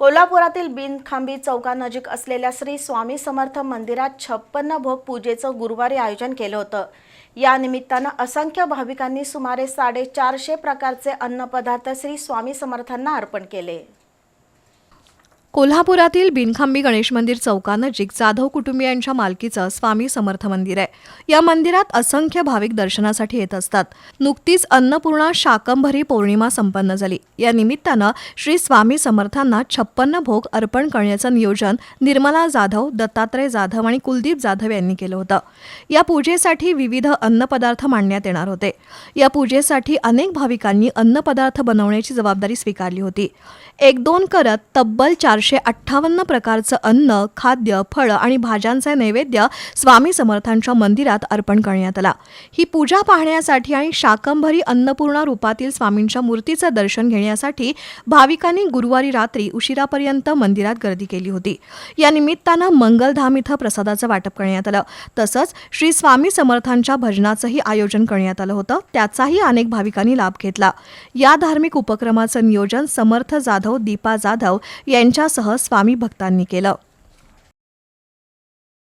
कोल्हापुरातील बिनखांबी चौकानजीक असलेल्या श्री स्वामी समर्थ मंदिरात छप्पन्न भोग पूजेचं गुरुवारी आयोजन केलं होतं. या निमित्तानं असंख्य भाविकांनी सुमारे साडेचारशे प्रकारचे अन्नपदार्थ श्री स्वामी समर्थांना अर्पण केले. कोल्हापुरातील बिनखांबी गणेश मंदिर चौकानजीक जाधव कुटुंबियांच्या मालकीचं स्वामी समर्थ मंदिर आहे. या मंदिरात असंख्य भाविक दर्शनासाठी येत असतात. नुकतीच अन्नपूर्णा शाकंभरी पौर्णिमा संपन्न झाली. या निमित्तानं श्री स्वामी समर्थांना छप्पन्न भोग अर्पण करण्याचं नियोजन निर्मला जाधव दत्तात्रय जाधव आणि कुलदीप जाधव यांनी केलं होतं. या पूजेसाठी विविध अन्नपदार्थ मांडण्यात येणार होते. या पूजेसाठी अनेक भाविकांनी अन्नपदार्थ बनवण्याची जबाबदारी स्वीकारली होती. एक दोन करत तब्बल चारशे अठ्ठावन्न प्रकारचं अन्न खाद्य फळं आणि भाज्यांचे नैवेद्य स्वामी समर्थांच्या मंदिरात अर्पण करण्यात आला. ही पूजा पाहण्यासाठी आणि शाकंभरी अन्नपूर्णा रूपातील स्वामींच्या मूर्तीचं दर्शन घेण्यासाठी भाविकांनी गुरुवारी रात्री उशिरापर्यंत मंदिरात गर्दी केली होती. या निमित्तानं मंगलधाम इथं प्रसादाचं वाटप करण्यात आलं. तसंच श्री स्वामी समर्थांच्या भजनाचंही आयोजन करण्यात आलं होतं. त्याचाही अनेक भाविकांनी लाभ घेतला. या धार्मिक उपक्रमाचं नियोजन समर्थ जाधव दीपा जाधव यांच्या यांच्यासह स्वामी भक्तांनी केलं.